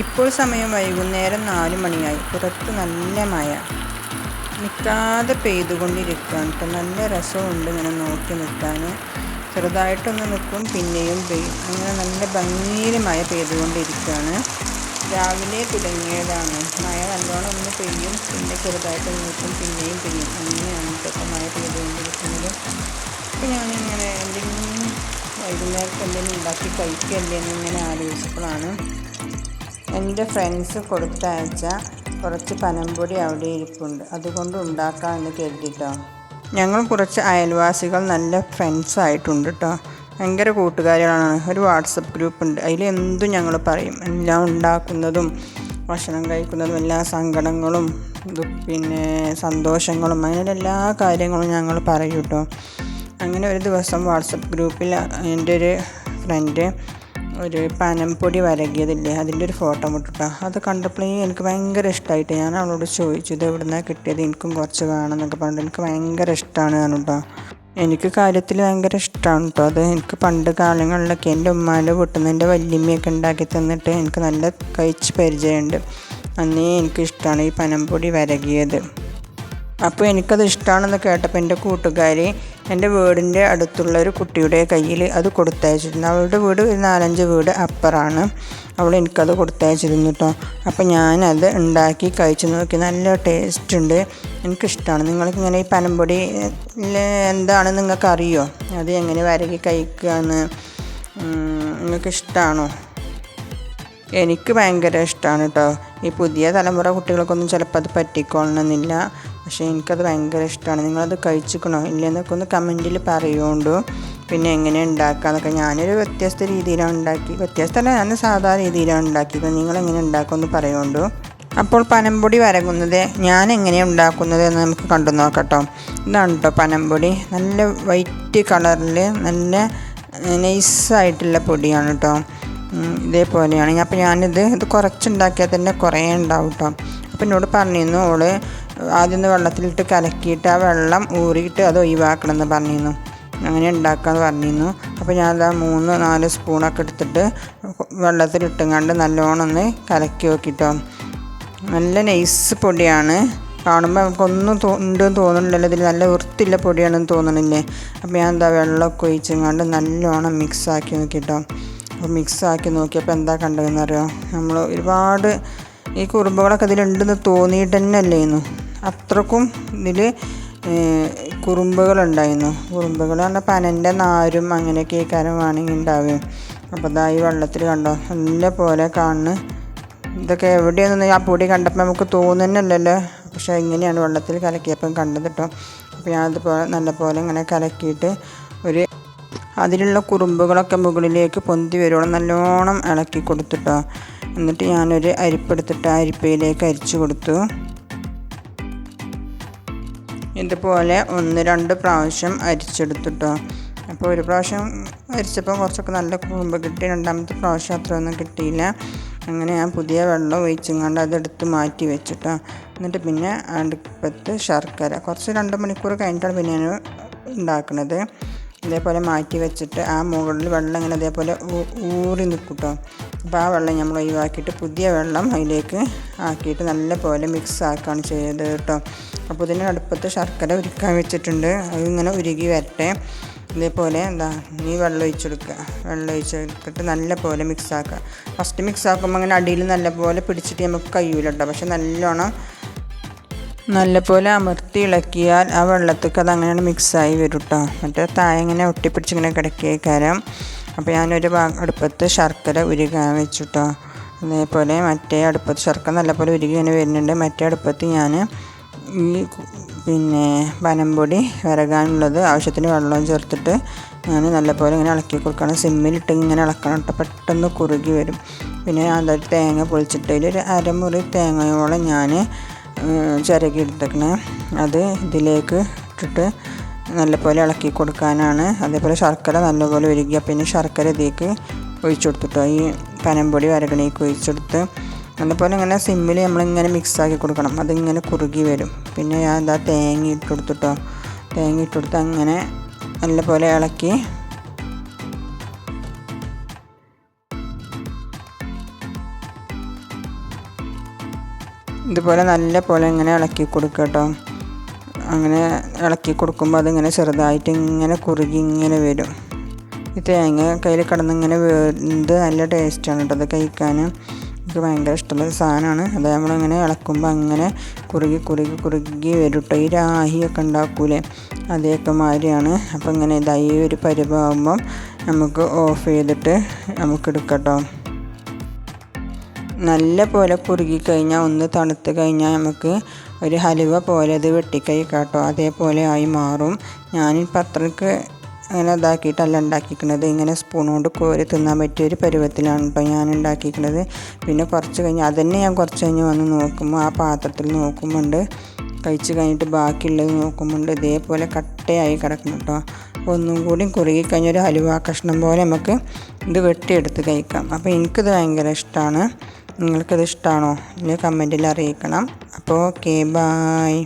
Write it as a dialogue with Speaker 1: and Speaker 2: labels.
Speaker 1: ഇപ്പോൾ സമയം വൈകുന്നേരം നാല് മണിയായി. പുറത്ത് നല്ല മഴ. നിൽക്കാതെ പെയ്തുകൊണ്ടിരിക്കുകയാണ് കേട്ടോ. നല്ല രസമുണ്ട് ഇങ്ങനെ നോക്കി നിൽക്കാൻ ചെറുതായിട്ടൊന്ന് നിൽക്കും പിന്നെയും പെയ്യും അങ്ങനെ നല്ല ഭംഗിയിൽ മഴ പെയ്തുകൊണ്ടിരിക്കുകയാണ് രാവിലെ തുടങ്ങിയതാണ്. മഴ നല്ലോണം ഒന്ന് പെയ്യും പിന്നെ ചെറുതായിട്ട് നിൽക്കും പിന്നെയും പെയ്യും. അങ്ങനെയാണ് ഇപ്പോഴത്തെ മഴ പെയ്തുകൊണ്ടിരിക്കുന്നത്. അപ്പോൾ ഞാനിങ്ങനെ എന്തെങ്കിലും വൈകുന്നേരത്ത് എന്തെങ്കിലും ഉണ്ടാക്കി കഴിക്കല്ലേ എന്നിങ്ങനെ ആലോചിച്ചപ്പോഴാണ് എന്റെ ഫ്രണ്ട്സ് കൊടുത്തയച്ച കുറച്ച് പനംപൊടി അവിടെ ഇരിപ്പുണ്ട്. അതുകൊണ്ട് ഉണ്ടാക്കാമെന്ന് കരുതിട്ടോ. ഞങ്ങൾ കുറച്ച് അയൽവാസികൾ നല്ല ഫ്രണ്ട്സ് ആയിട്ടുണ്ട് കേട്ടോ ഭയങ്കര കൂട്ടുകാരികളാണ്. ഒരു വാട്സപ്പ് ഗ്രൂപ്പ് ഉണ്ട്. അതിൽ എന്തും ഞങ്ങൾ പറയും. എല്ലാം ഉണ്ടാക്കുന്നതും ഭക്ഷണം കഴിക്കുന്നതും എല്ലാ സങ്കടങ്ങളും പിന്നെ സന്തോഷങ്ങളും അങ്ങനെ എല്ലാ കാര്യങ്ങളും ഞങ്ങൾ പറയും കേട്ടോ അങ്ങനെ ഒരു ദിവസം വാട്സപ്പ് ഗ്രൂപ്പിൽ എന്റെ ഒരു ഫ്രണ്ട് ഒരു പനംപൊടി വരകിയതില്ലേ അതിന്റെ ഒരു ഫോട്ടോ മുട്ടിട്ടോ അത് കണ്ടപ്പോഴേ എനിക്ക് ഭയങ്കര ഇഷ്ടമായിട്ട് ഞാൻ അവളോട് ചോദിച്ചു ഇത് എവിടെ നിന്നാണ് കിട്ടിയത്? എനിക്കും കുറച്ച് വേണം എന്നൊക്കെ പറഞ്ഞിട്ട് എനിക്ക് ഭയങ്കര ഇഷ്ടമാണ് ഞാൻ കേട്ടോ. എനിക്ക് കാര്യത്തിൽ ഭയങ്കര ഇഷ്ടമാണ് കേട്ടോ. അത് എനിക്ക് പണ്ട് കാലങ്ങളിലൊക്കെ എന്റെ ഉമ്മാന്റെ വീട്ടിൽ നിന്ന് എന്റെ വല്യമ്മയൊക്കെ ഉണ്ടാക്കി തന്നിട്ട് എനിക്ക് നല്ല കഴിച്ച് പരിചയമുണ്ട്. അന്നേ എനിക്കിഷ്ടമാണ് ഈ പനംപൊടി വരകിയത്. അപ്പോൾ എനിക്കത് ഇഷ്ടമാണെന്ന് കേട്ടപ്പോൾ എന്റെ കൂട്ടുകാരി എന്റെ വീടിന്റെ അടുത്തുള്ള ഒരു കുട്ടിയുടെ കയ്യിൽ അത് കൊടുത്തയച്ചിരുന്നു. അവളുടെ വീട് ഒരു നാലഞ്ച് വീട് അപ്പറാണ് അവൾ എനിക്കത് കൊടുത്തയച്ചിരുന്നു കേട്ടോ. അപ്പോൾ ഞാനത് ഉണ്ടാക്കി കഴിച്ചു. നോക്കി നല്ല ടേസ്റ്റ് ഉണ്ട്. എനിക്കിഷ്ടമാണ്. നിങ്ങൾക്ക് ഇങ്ങനെ ഈ പനംപൊടി എന്താണ് നിങ്ങൾക്ക് അറിയോ അത് എങ്ങനെ വരകി കഴിക്കുകയെന്ന് നിങ്ങൾക്ക് ഇഷ്ടമാണോ എനിക്ക് ഭയങ്കര ഇഷ്ടമാണ് കേട്ടോ. ഈ പുതിയ തലമുറ കുട്ടികൾക്കൊന്നും ചിലപ്പോൾ അത് പറ്റിക്കൊള്ളണമെന്നില്ല. പക്ഷേ എനിക്കത് ഭയങ്കര ഇഷ്ടമാണ്. നിങ്ങളത് കഴിച്ചിക്കണോ ഇല്ലെന്നൊക്കെ ഒന്ന് കമന്റിൽ പറയുകൊണ്ടു. പിന്നെ എങ്ങനെ ഉണ്ടാക്കാന്നൊക്കെ. ഞാനൊരു വ്യത്യസ്ത രീതിയിലാണ് ഉണ്ടാക്കി വ്യത്യസ്തമല്ല ഞാൻ സാധാ രീതിയിലാണ് ഉണ്ടാക്കിയത്. നിങ്ങളെങ്ങനെ ഉണ്ടാക്കുമെന്ന് പറയുകൊണ്ടു. അപ്പോൾ പനംപൊടി വരകുന്നത് ഞാൻ എങ്ങനെ ഉണ്ടാക്കുന്നത് എന്ന് നമുക്ക് കണ്ടു നോക്കട്ടോ. ഇതാണ് കേട്ടോ പനംപൊടി നല്ല വൈറ്റ് കളറിൽ നല്ല നൈസായിട്ടുള്ള പൊടിയാണ് കേട്ടോ ഇതേപോലെയാണ്. അപ്പോൾ ഞാനിത് ഇത് കുറച്ചുണ്ടാക്കിയാൽ തന്നെ കുറേ ഉണ്ടാവും കേട്ടോ അപ്പോൾ എന്നോട് പറഞ്ഞിരുന്നു ഓൾ ആദ്യം ഒന്ന് വെള്ളത്തിലിട്ട് കലക്കിയിട്ട് ആ വെള്ളം ഊറിയിട്ട് അത് ഒഴിവാക്കണം എന്ന് പറഞ്ഞിരുന്നു. അങ്ങനെ ഉണ്ടാക്കാമെന്ന് പറഞ്ഞിരുന്നു. അപ്പോൾ ഞാൻ ഞാനത് മൂന്ന് നാല് സ്പൂണൊക്കെ എടുത്തിട്ട് വെള്ളത്തിലിട്ടുങ്ങാണ്ട് നല്ലോണം ഒന്ന് കലക്കി നോക്കിട്ടോ. നല്ല നൈസ് പൊടിയാണ്. കാണുമ്പോൾ നമുക്കൊന്നും ഉണ്ടെന്ന് തോന്നുന്നില്ലല്ലോ. ഇതിൽ നല്ല വൃത്തിയുള്ള പൊടിയാണെന്ന് തോന്നണില്ലേ? അപ്പോൾ ഞാൻ എന്താ വെള്ളമൊക്കെ ഒഴിച്ചങ്ങാണ്ട് നല്ലോണം മിക്സാക്കി നോക്കിട്ടോ. അപ്പോൾ മിക്സാക്കി നോക്കിയപ്പോൾ എന്താ കണ്ടതെന്ന് അറിയോ നമ്മൾ ഒരുപാട് ഈ കുറുമ്പുകളൊക്കെ ഇതിലുണ്ടെന്ന് തോന്നിയിട്ട് തന്നെ അല്ലേന്നു അത്രക്കും ഇതിൽ കുറുമ്പുകളുണ്ടായിരുന്നു. കുറുമ്പുകൾ പറഞ്ഞാൽ പനന്റെ നാരും അങ്ങനെയൊക്കെ ഈ കാരം വേണമെങ്കിൽ ഉണ്ടാവുകയും അപ്പോൾ ഈ വെള്ളത്തിൽ കണ്ടോ നല്ല പോലെ കാണുന്നു ഇതൊക്കെ എവിടെയൊന്നും ആ പൊടി കണ്ടപ്പോൾ നമുക്ക് തോന്നുന്നല്ലോ പക്ഷേ ഇങ്ങനെയാണ് വെള്ളത്തിൽ കലക്കിയപ്പം കണ്ടത് കേട്ടോ. അപ്പോൾ ഞാനതുപോലെ നല്ലപോലെ ഇങ്ങനെ കലക്കിയിട്ട് ഒരു അതിലുള്ള കുറുമ്പുകളൊക്കെ മുകളിലേക്ക് പൊന്തി വരുവോളം നല്ലോണം ഇളക്കി കൊടുത്തിട്ടോ എന്നിട്ട് ഞാനൊരു അരിപ്പെടുത്തിട്ട് അരിപ്പയിലേക്ക് അരിച്ചു കൊടുത്തു. ഇതുപോലെ ഒന്ന് രണ്ട് പ്രാവശ്യം അരിച്ചെടുത്തിട്ടോ. അപ്പോൾ ഒരു പ്രാവശ്യം അരിച്ചപ്പോൾ കുറച്ചൊക്കെ നല്ല കുറുമ്പ് കിട്ടി. രണ്ടാമത്തെ പ്രാവശ്യം അത്രയൊന്നും കിട്ടിയില്ല. അങ്ങനെ ഞാൻ പുതിയ വെള്ളം ഒഴിച്ചുകൊണ്ട് അതെടുത്ത് മാറ്റി വെച്ചിട്ടോ. എന്നിട്ട് പിന്നെ അടുപ്പത്ത് ശർക്കര. കുറച്ച് രണ്ട് മണിക്കൂർ കഴിഞ്ഞിട്ടാണ് പിന്നെ ഞാൻ ഉണ്ടാക്കുന്നത് ഇതേപോലെ മാറ്റി വെച്ചിട്ട് ആ മുകളിൽ വെള്ളം ഇങ്ങനെ അതേപോലെ ഊറി നിൽക്കും കേട്ടോ അപ്പോൾ ആ വെള്ളം നമ്മൾ ഒഴിവാക്കിയിട്ട് പുതിയ വെള്ളം അതിലേക്ക് ആക്കിയിട്ട് നല്ല പോലെ മിക്സ് ആക്കുകയാണ് ചെയ്തത് കേട്ടോ അപ്പോൾ ഇതിന് അടുപ്പത്ത് ശർക്കര ഉരുക്കാൻ വെച്ചിട്ടുണ്ട്. അതിങ്ങനെ ഉരുകി വരട്ടെ. ഇതേപോലെ എന്താ നീ വെള്ളം ഒഴിച്ചെടുക്കുക വെള്ളം ഒഴിച്ചെടുത്തിട്ട് നല്ല പോലെ മിക്സ് ആക്കുക ഫസ്റ്റ് മിക്സ് ആക്കുമ്പോൾ അങ്ങനെ അടിയിൽ നല്ല പോലെ പിടിച്ചിട്ട് നമുക്ക് കഴിയൂല കേട്ടോ പക്ഷെ നല്ലോണം നല്ലപോലെ അമർത്തി ഇളക്കിയാൽ ആ വെള്ളത്തേക്ക് അത് അങ്ങനെ മിക്സായി വരും കേട്ടോ മറ്റേ തായങ്ങനെ ഇങ്ങനെ ഒട്ടിപ്പിടിച്ചിങ്ങനെ കിടക്കിയേക്കാരം അപ്പോൾ ഞാനൊരു അടുപ്പത്ത് ശർക്കര ഉരുകാൻ വെച്ചു കേട്ടോ അതേപോലെ മറ്റേ അടുപ്പത്ത് ശർക്കര നല്ലപോലെ ഉരുകി ഇങ്ങനെ വരുന്നുണ്ട്. മറ്റേ അടുപ്പത്ത് ഞാൻ ഈ പിന്നെ പനംപൊടി വിറകാനുള്ളത് ആവശ്യത്തിന് വെള്ളവും ചേർത്തിട്ട് ഞാൻ നല്ലപോലെ ഇങ്ങനെ ഇളക്കി കൊടുക്കണം. സിമ്മിലിട്ട് ഇങ്ങനെ ഇളക്കണം കേട്ടോ പെട്ടെന്ന് കുറുകി വരും. പിന്നെ അതൊരു തേങ്ങ പൊളിച്ചിട്ട് ഒരു അരമുറി തേങ്ങയോളം ഞാൻ ചിരകി എടുത്തേക്കണേ. അത് ഇതിലേക്ക് ഇട്ടിട്ട് നല്ലപോലെ ഇളക്കി കൊടുക്കാനാണ്. അതേപോലെ ശർക്കര നല്ലപോലെ ഉരുകിയ പിന്നെ ശർക്കര ഇതിലേക്ക് ഒഴിച്ചു കൊടുത്തിട്ടോ. ഈ പനംപൊടി വരകണേക്ക് ഒഴിച്ചെടുത്ത് അതുപോലെ ഇങ്ങനെ സിമ്മിൽ നമ്മളിങ്ങനെ മിക്സാക്കി കൊടുക്കണം. അതിങ്ങനെ കുറുകി വരും. പിന്നെ ഞാൻ എന്താ തേങ്ങ ഇട്ട് കൊടുത്തിട്ടോ. തേങ്ങ ഇട്ട് കൊടുത്ത് അങ്ങനെ നല്ലപോലെ ഇളക്കി ഇതുപോലെ നല്ല പോലെ ഇങ്ങനെ ഇളക്കി കൊടുക്കുക കേട്ടോ. അങ്ങനെ ഇളക്കി കൊടുക്കുമ്പോൾ അതിങ്ങനെ ചെറുതായിട്ട് ഇങ്ങനെ കുറുകി ഇങ്ങനെ വരും. ഈ തേങ്ങ കയ്യിൽ കിടന്ന് ഇങ്ങനെ വെന്ത് നല്ല ടേസ്റ്റാണ് കേട്ടോ. അത് കഴിക്കാൻ എനിക്ക് ഭയങ്കര ഇഷ്ടമുള്ള സാധനമാണ്. അത് നമ്മളിങ്ങനെ ഇളക്കുമ്പോൾ അങ്ങനെ കുറുകി കുറുകി കുറുകി വരും കേട്ടോ. ഈ രാഹിയൊക്കെ ഉണ്ടാക്കൂലേ? അതേക്കെ മാതിരിയാണ്. അപ്പോൾ ഇങ്ങനെ ഇതായി ഒരു പരിവാകുമ്പം നമുക്ക് ഓഫ് ചെയ്തിട്ട് നമുക്ക് എടുക്കാം എടുക്കട്ടോ നല്ല പോലെ കുറുകി കഴിഞ്ഞാൽ ഒന്ന് തണുത്ത് കഴിഞ്ഞാൽ നമുക്ക് ഒരു ഹലുവ പോലെ അത് വെട്ടിക്കൈ കേട്ടോ അതേപോലെ ആയി മാറും. ഞാനിപ്പോൾ അത്രയ്ക്ക് അങ്ങനെ ഇതാക്കിയിട്ടല്ല ഉണ്ടാക്കിയിരിക്കുന്നത് ഇങ്ങനെ സ്പൂൺ കൊണ്ട് കോരി തിന്നാൻ പറ്റിയ ഒരു പരുവത്തിലാണ് കേട്ടോ ഞാൻ ഉണ്ടാക്കിയിരിക്കുന്നത് പിന്നെ കുറച്ച് കഴിഞ്ഞ് അതന്നെ ഞാൻ കുറച്ച് കഴിഞ്ഞ് വന്ന് നോക്കുമ്പോൾ ആ പാത്രത്തിൽ നോക്കുമ്പോണ്ട്. കഴിച്ച് കഴിഞ്ഞിട്ട് ബാക്കിയുള്ളത് നോക്കുമ്പോൾ ഇതേപോലെ കട്ടയായി കിടക്കണം കേട്ടോ അപ്പോൾ ഒന്നും കൂടി കുറുകി കഴിഞ്ഞൊരു ഹലുവ കഷ്ണം പോലെ നമുക്ക് ഇത് വെട്ടിയെടുത്ത് കഴിക്കാം. അപ്പോൾ എനിക്കിത് ഭയങ്കര ഇഷ്ടമാണ് നിങ്ങൾക്കിത് ഇഷ്ടമാണോ എന്നെ കമന്റിൽ അറിയിക്കണം. അപ്പോൾ ഓക്കെ ബായ്